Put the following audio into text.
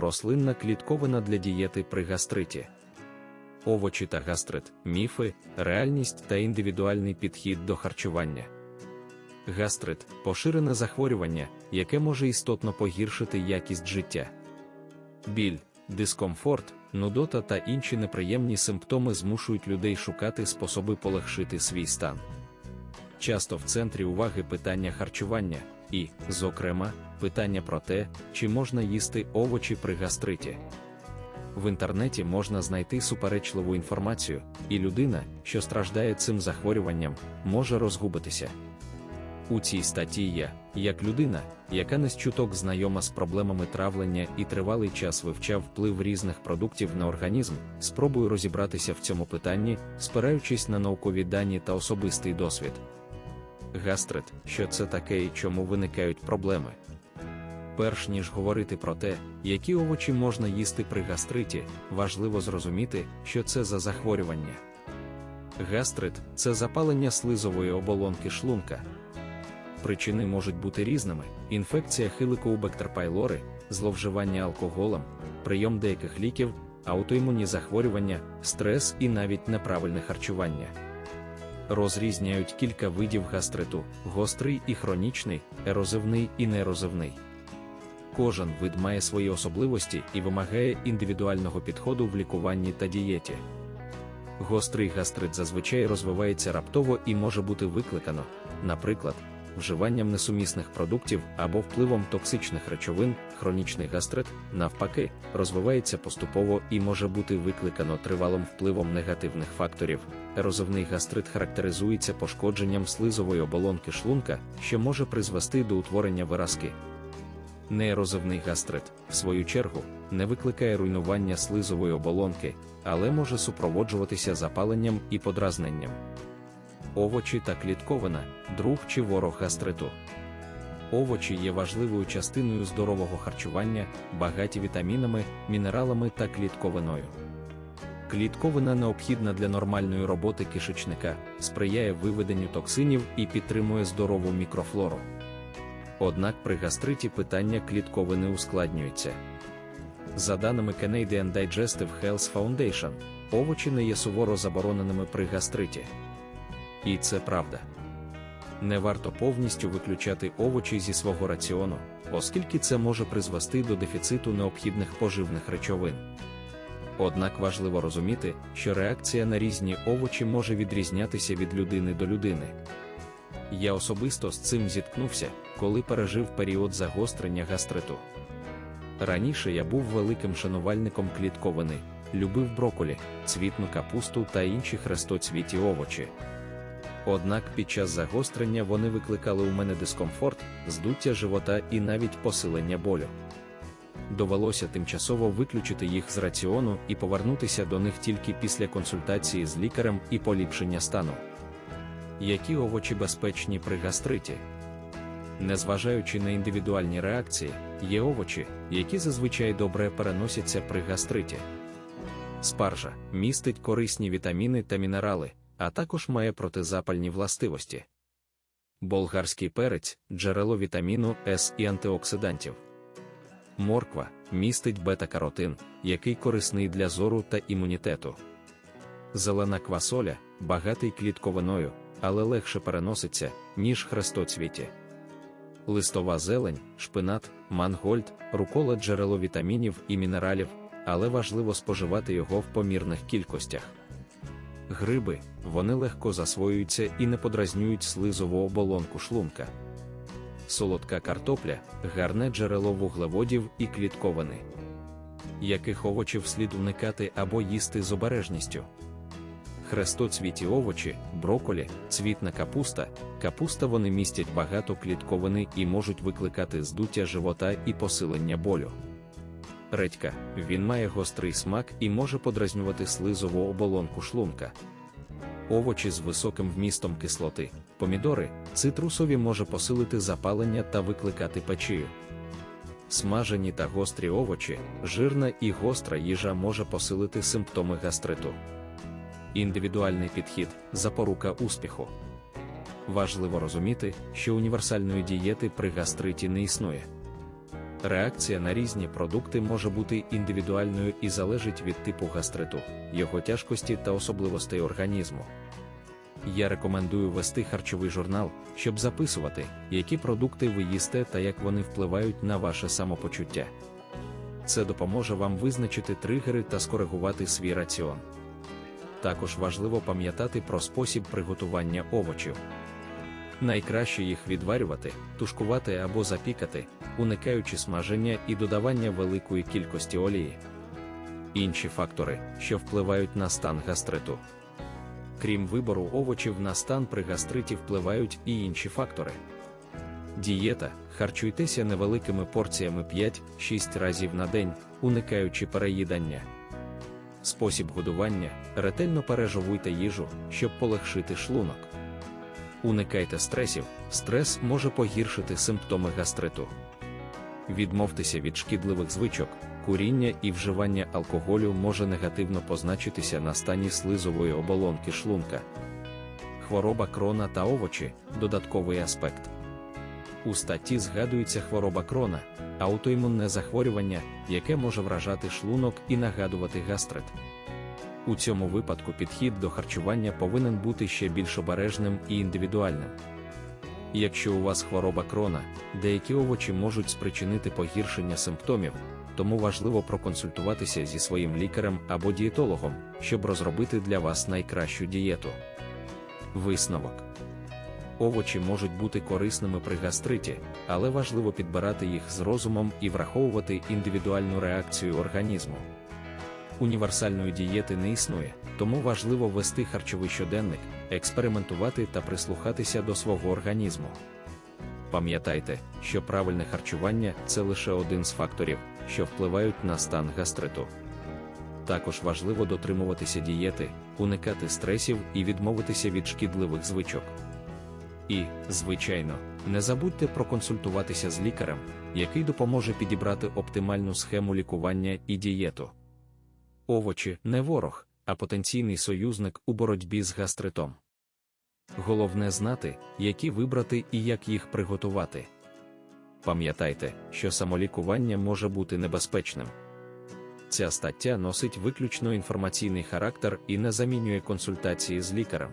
рослинна клітковина для дієти при гастриті. Овочі та гастрит, міфи, реальність та індивідуальний підхід до харчування. Гастрит поширене захворювання, яке може істотно погіршити якість життя. Біль, дискомфорт, нудота та інші неприємні симптоми змушують людей шукати способи полегшити свій стан. Часто в центрі уваги питання харчування і, зокрема, питання про те, чи можна їсти овочі при гастриті. В інтернеті можна знайти суперечливу інформацію, і людина, що страждає цим захворюванням, може розгубитися. У цій статті я, як людина, яка не з чуток знайома з проблемами травлення і тривалий час вивчав вплив різних продуктів на організм, спробую розібратися в цьому питанні, спираючись на наукові дані та особистий досвід. Гастрит, що це таке і чому виникають проблеми. Перш ніж говорити про те, які овочі можна їсти при гастриті, важливо зрозуміти, що це за захворювання. Гастрит це запалення слизової оболонки шлунка. Причини можуть бути різними: інфекція хиликоубектер пайлори, зловживання алкоголем, прийом деяких ліків, аутоімунні захворювання, стрес і навіть неправильне харчування. Розрізняють кілька видів гастриту: гострий і хронічний, ерозивний і нерозивний. Кожен вид має свої особливості і вимагає індивідуального підходу в лікуванні та дієті. Гострий гастрит зазвичай розвивається раптово і може бути викликано, наприклад, вживанням несумісних продуктів або впливом токсичних речовин, хронічний гастрит, навпаки, розвивається поступово і може бути викликано тривалим впливом негативних факторів. Ерозивний гастрит характеризується пошкодженням слизової оболонки шлунка, що може призвести до утворення виразки. Неерозивний гастрит, в свою чергу, не викликає руйнування слизової оболонки, але може супроводжуватися запаленням і подразненням. Овочі та клітковина друг чи ворог гастриту. Овочі є важливою частиною здорового харчування, багаті вітамінами, мінералами та клітковиною. Клітковина необхідна для нормальної роботи кишечника, сприяє виведенню токсинів і підтримує здорову мікрофлору. Однак при гастриті питання клітковини ускладнюється. За даними Canadian Digestive Health Foundation, овочі не є суворо забороненими при гастриті. І це правда. Не варто повністю виключати овочі зі свого раціону, оскільки це може призвести до дефіциту необхідних поживних речовин. Однак важливо розуміти, що реакція на різні овочі може відрізнятися від людини до людини. Я особисто з цим зіткнувся, коли пережив період загострення гастриту. Раніше я був великим шанувальником клітковини, любив броколі, цвітну капусту та інші хрестоцвіті овочі. Однак під час загострення вони викликали у мене дискомфорт, здуття живота і навіть посилення болю. Довелося тимчасово виключити їх з раціону і повернутися до них тільки після консультації з лікарем і поліпшення стану. Які овочі безпечні при гастриті? Незважаючи на індивідуальні реакції, є овочі, які зазвичай добре переносяться при гастриті. Спаржа містить корисні вітаміни та мінерали, а також має протизапальні властивості. Болгарський перець джерело вітаміну С і антиоксидантів. Морква містить бета-каротин, який корисний для зору та імунітету. Зелена квасоля багатий клітковиною, але легше переноситься, ніж хрестоцвіті. Листова зелень, шпинат, мангольд, рукола джерело вітамінів і мінералів, але важливо споживати його в помірних кількостях. Гриби вони легко засвоюються і не подразнюють слизову оболонку шлунка. Солодка картопля гарне джерело вуглеводів і клітковини. Яких овочів слід уникати або їсти з обережністю? Хрестоцвіті овочі, броколі, цвітна капуста, капуста вони містять багато клітковини і можуть викликати здуття живота і посилення болю. Редька він має гострий смак і може подразнювати слизову оболонку шлунка. Овочі з високим вмістом кислоти, помідори, цитрусові може посилити запалення та викликати печію. Смажені та гострі овочі, жирна і гостра їжа може посилити симптоми гастриту. Індивідуальний підхід запорука успіху. Важливо розуміти, що універсальної дієти при гастриті не існує. Реакція на різні продукти може бути індивідуальною і залежить від типу гастриту, його тяжкості та особливостей організму. Я рекомендую вести харчовий журнал, щоб записувати, які продукти ви їсте та як вони впливають на ваше самопочуття. Це допоможе вам визначити тригери та скоригувати свій раціон. Також важливо пам'ятати про спосіб приготування овочів. Найкраще їх відварювати, тушкувати або запікати, уникаючи смаження і додавання великої кількості олії. Інші фактори, що впливають на стан гастриту. Крім вибору овочів на стан при гастриті впливають і інші фактори. Дієта харчуйтеся невеликими порціями 5-6 разів на день, уникаючи переїдання. Спосіб годування ретельно пережовуйте їжу, щоб полегшити шлунок. Уникайте стресів, стрес може погіршити симптоми гастриту. Відмовтеся від шкідливих звичок, куріння і вживання алкоголю може негативно позначитися на стані слизової оболонки шлунка. Хвороба крона та овочі додатковий аспект. У статті згадується хвороба крона, аутоімунне захворювання, яке може вражати шлунок і нагадувати гастрит. У цьому випадку підхід до харчування повинен бути ще більш обережним і індивідуальним. Якщо у вас хвороба крона, деякі овочі можуть спричинити погіршення симптомів, тому важливо проконсультуватися зі своїм лікарем або дієтологом, щоб розробити для вас найкращу дієту. Висновок овочі можуть бути корисними при гастриті, але важливо підбирати їх з розумом і враховувати індивідуальну реакцію організму. Універсальної дієти не існує, тому важливо вести харчовий щоденник, експериментувати та прислухатися до свого організму. Пам'ятайте, що правильне харчування це лише один з факторів, що впливають на стан гастриту. Також важливо дотримуватися дієти, уникати стресів і відмовитися від шкідливих звичок. І, звичайно, не забудьте проконсультуватися з лікарем, який допоможе підібрати оптимальну схему лікування і дієту. Овочі не ворог, а потенційний союзник у боротьбі з гастритом. Головне знати, які вибрати і як їх приготувати. Пам'ятайте, що самолікування може бути небезпечним. Ця стаття носить виключно інформаційний характер і не замінює консультації з лікарем.